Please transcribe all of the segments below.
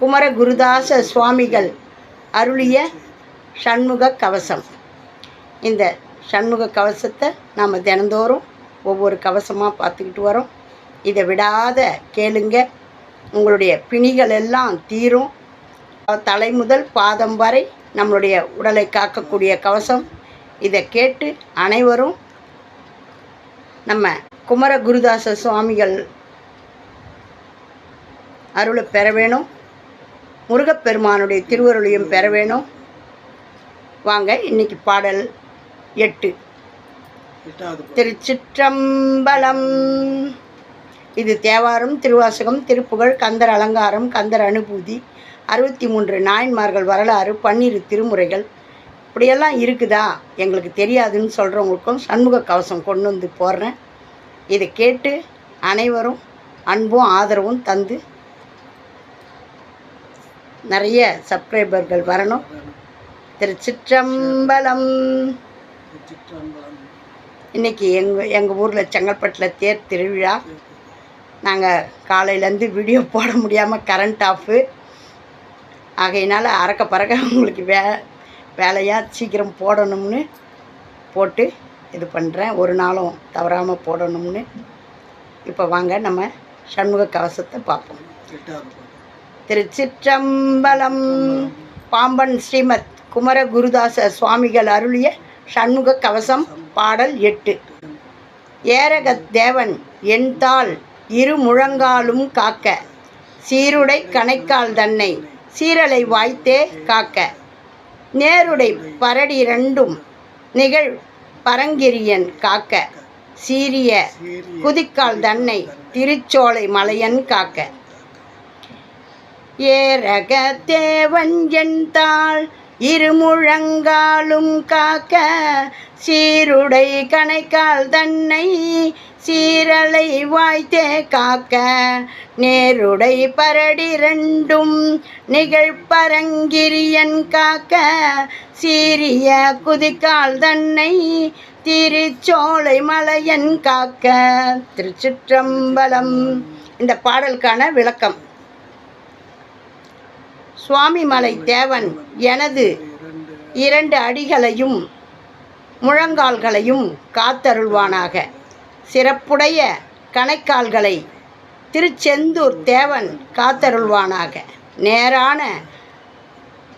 குமர குருதாச சுவாமிகள் அருளிய சண்முக கவசம். இந்த சண்முக கவசத்தை நாம் தினந்தோறும் ஒவ்வொரு கவசமாக பார்த்துக்கிட்டு வரோம். இதை விடாத கேளுங்க. உங்களுடைய பிணிகள் எல்லாம் தீரும். தலை முதல் பாதம் வரை நம்மளுடைய உடலை காக்கக்கூடிய கவசம். இதை கேட்டு அனைவரும் நம்ம குமர குருதாச சுவாமிகள் அருளை பெற வேணும். முருகப்பெருமானுடைய திருவருளையும் பெற வேணும். வாங்க இன்னைக்கு பாடல் எட்டு. திருச்சிற்றம்பலம். இது தேவாரம் திருவாசகம் திருப்புகழ் கந்தர் அலங்காரம் கந்தர் அனுபூதி அறுபத்தி மூன்று நாயன்மார்கள் வரலாறு பன்னிரு திருமுறைகள். இப்படியெல்லாம் இருக்குதா? எங்களுக்கு தெரியாதுன்னு சொல்கிறவங்களுக்கும் சண்முக கவசம் கொண்டு வந்து போடுறேன். இதை கேட்டு அனைவரும் அன்பும் ஆதரவும் தந்து நிறைய சப்ஸ்கிரைபர்கள் வரணும். திருச்சிற்றம்பலம். இன்னைக்கு எங்கள் எங்கள் ஊரில் செங்கல்பட்டில் தேர் திருவிழா. நாங்கள் காலையிலேருந்து வீடியோ போட முடியாமல் கரண்ட் ஆஃபு ஆகையினால் அறக்க பறக்க உங்களுக்கு வே வேலையாக சீக்கிரம் போடணும்னு போட்டு இது பண்ணுறேன் ஒரு நாளும் தவறாமல் போடணும்னு. இப்போ வாங்க நம்ம சண்முக கவசத்தை பார்ப்போம். திருச்சிற்றம்பலம். பாம்பன் ஸ்ரீமத் குமர குருதாச சுவாமிகள் அருளிய சண்முக கவசம் பாடல் எட்டு. ஏரகத் தேவன் எண்தாள் இரு முழங்காலும் காக்க. சீருடை கணைக்கால் தன்னை சீரலை வாய்த்தே காக்க. நேருடை பரடி ரெண்டும் நிகழ் பரங்கிரியன் காக்க. சீரிய குதிக்கால் தன்னை திருச்சோலை மலையன் காக்க. ஏரக தேவன் எண்தாள் இருமுழங்காலும் காக்க சீருடை கணைக்கால் தன்னை சீரலை வாய்த்தே காக்க நேருடை பரடி ரெண்டும் நிகழ்பரங்கிரியன் காக்க சீரிய குதிக்கால் தன்னை திருச்சோலை மலையன் காக்க. திருச்சிற்றம்பலம். இந்த பாடலுக்கான விளக்கம். சுவாமிமலை தேவன் எனது இரண்டு அடிகளையும் முழங்கால்களையும் காத்தருள்வானாக. சிறப்புடைய கணைக்கால்களை திருச்செந்தூர் தேவன் காத்தருள்வானாக. நேரான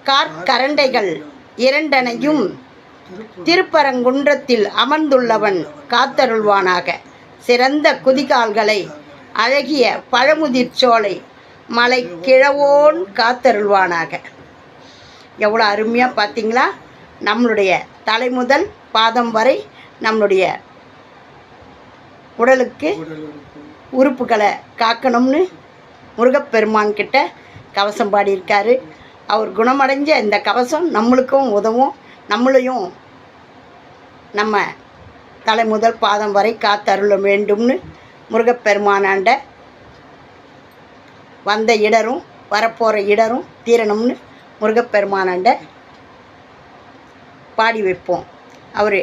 கார்கரண்டைகள் இரண்டனையும் திருப்பரங்குன்றத்தில் அமர்ந்துள்ளவன் காத்தருள்வானாக. சிறந்த குதிகால்களை அழகிய பழமுதிர்ச்சோலை மலை கிழவோன் காத்தருள்வானாக. எவ்வளோ அருமையாக பார்த்தீங்களா நம்மளுடைய தலை முதல் பாதம் வரை நம்மளுடைய உடலுக்கு உறுப்புகளை காக்கணும்னு முருகப்பெருமான் கிட்ட கவசம் பாடியிருக்காரு. அவர் குணமடைஞ்ச இந்த கவசம் நம்மளுக்கும் உதவும் நம்மளையும் நம்ம தலை முதல் பாதம் வரை காத்தருள வேண்டும்னு முருகப்பெருமானாண்ட வந்த இடரும் வரப்போகிற இடரும் தீரணும்னு முருகப்பெருமானண்ட பாடி வைப்போம். அவர்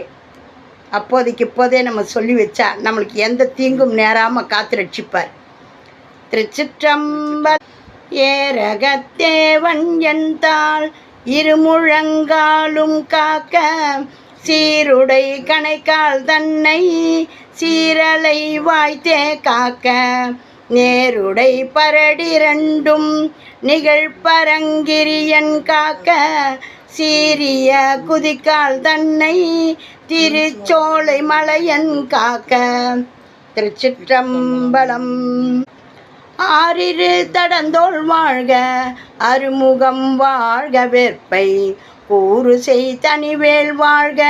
அப்போதைக்கு இப்போதே நம்ம சொல்லி வச்சா நம்மளுக்கு எந்த தீங்கும் நேராமல் காத்து ரட்சிப்பார். திருச்சிற்றம்ப ஏரகத்தேவன் என்தாள் இருமுழங்காலும் காக்க சீருடை கணைக்கால் தன்னை சீரலை வாய்த்தே காக்க நேருடை பரடிரண்டும் நிகழ்பரங்கிரியன் காக்க சீரிய குதிக்கால் தன்னை திருச்சோலை மலையன் காக்க. திருச்சிற்றம்பலம் ஆறிரு தடந்தோள் வாழ்க அருமுகம் வாழ்க வெற்பை கூறு செய் தனிவேல் வாழ்க.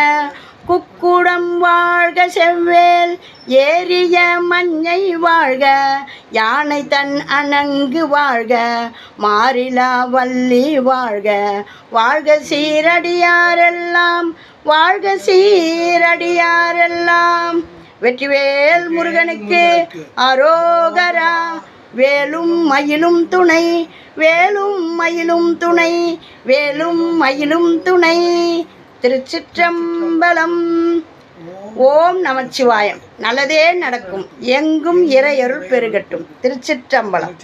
குக்குடம் வாழ்க செவ்வேல் ஏரிய மஞ்சை வாழ்க யானை தன் அணங்கு வாழ்க மாறிலா வள்ளி வாழ்க. வாழ்க சீரடியாரெல்லாம் வாழ்க சீரடியாரெல்லாம். வெற்றிவேல் முருகனுக்கு அரோகரா வேலும் மயிலும் துணை வேலும் மயிலும் துணை வேலும் மயிலும் துணை. திருச்சிற்றம்பலம். ஓம் நமச்சிவாயம். நல்லதே நடக்கும். எங்கும் இறையருள் பெருகட்டும். திருச்சிற்றம்பலம்.